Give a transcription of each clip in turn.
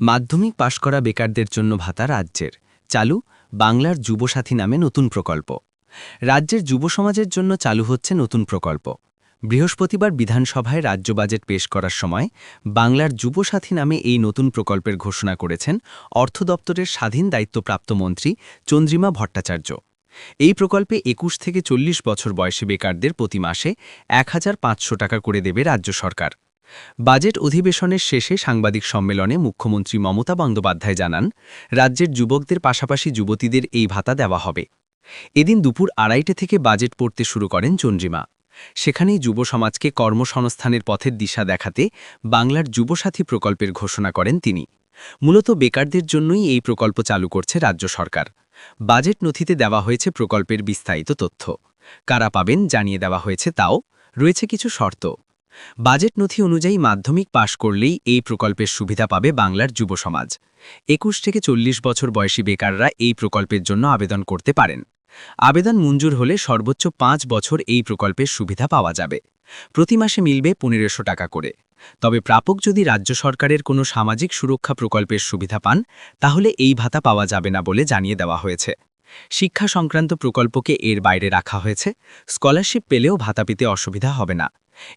মাধ্যমিক পাশ করা বেকারদের জন্য ভাতা রাজ্যের। চালু বাংলার যুবসাথী নামে নতুন প্রকল্প। রাজ্যের যুব সমাজের জন্য চালু হচ্ছে নতুন প্রকল্প। বৃহস্পতিবার বিধানসভায় রাজ্য বাজেট পেশ করার সময় বাংলার যুবসাথী নামে এই নতুন প্রকল্পের ঘোষণা করেছেন অর্থ দপ্তরের স্বাধীন দায়িত্বপ্রাপ্ত মন্ত্রী চন্দ্রিমা ভট্টাচার্য। এই প্রকল্পে একুশ থেকে চল্লিশ বছর বয়সী বেকারদের প্রতি মাসে এক হাজার পাঁচশো টাকা করে দেবে রাজ্য সরকার। বাজেট অধিবেশনের শেষে সাংবাদিক সম্মেলনে মুখ্যমন্ত্রী মমতা বন্দ্যোপাধ্যায় জানান, রাজ্যের যুবকদের পাশাপাশি যুবতীদের এই ভাতা দেওয়া হবে। এদিন দুপুর আড়াইটে থেকে বাজেট পড়তে শুরু করেন চন্দ্রিমা। সেখানেই যুব সমাজকে কর্মসংস্থানের পথের দিশা দেখাতে বাংলার যুবসাথী প্রকল্পের ঘোষণা করেন তিনি। মূলত বেকারদের জন্যই এই প্রকল্প চালু করছে রাজ্য সরকার। বাজেট নথিতে দেওয়া হয়েছে প্রকল্পের বিস্তারিত তথ্য। কারা পাবেন জানিয়ে দেওয়া হয়েছে তাও। রয়েছে কিছু শর্ত। বাজেট নথি অনুযায়ী মাধ্যমিক পাশ করলেই এই প্রকল্পের সুবিধা পাবে বাংলার যুব সমাজ। একুশ থেকে চল্লিশ বছর বয়সী বেকাররা এই প্রকল্পের জন্য আবেদন করতে পারেন। আবেদন মঞ্জুর হলে সর্বোচ্চ পাঁচ বছর এই প্রকল্পের সুবিধা পাওয়া যাবে। প্রতি মাসে মিলবে পনেরোশো টাকা করে। তবে প্রাপক যদি রাজ্য সরকারের কোনো সামাজিক সুরক্ষা প্রকল্পের সুবিধা পান, তাহলে এই ভাতা পাওয়া যাবে না বলে জানিয়ে দেওয়া হয়েছে। শিক্ষা সংক্রান্ত প্রকল্পকে এর বাইরে রাখা হয়েছে। স্কলারশিপ পেলেও ভাতা পেতে অসুবিধা হবে না।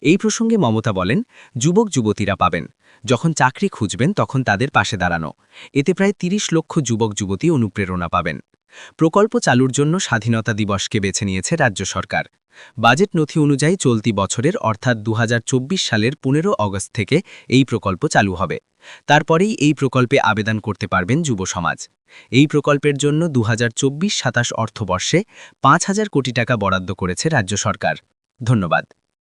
এই প্রসঙ্গে মমতা বলেন, যুবক যুবতীরা পাবেন। যখন চাকরি খুঁজবেন, তখন তাদের পাশে দাঁড়ানো। এতে প্রায় ৩০ লক্ষ যুবক যুবতী অনুপ্রেরণা পাবেন। প্রকল্প চালুর জন্য স্বাধীনতা দিবসকে বেছে নিয়েছে রাজ্য সরকার। বাজেট নথি অনুযায়ী চলতি বছরের, অর্থাৎ দু হাজার চব্বিশ সালের পনেরো অগস্ট থেকে এই প্রকল্প চালু হবে। তারপরেই এই প্রকল্পে আবেদন করতে পারবেন যুব সমাজ। এই প্রকল্পের জন্য দু হাজার চব্বিশ সাতাশ অর্থবর্ষে পাঁচ হাজার কোটি টাকা বরাদ্দ করেছে রাজ্য সরকার। ধন্যবাদ।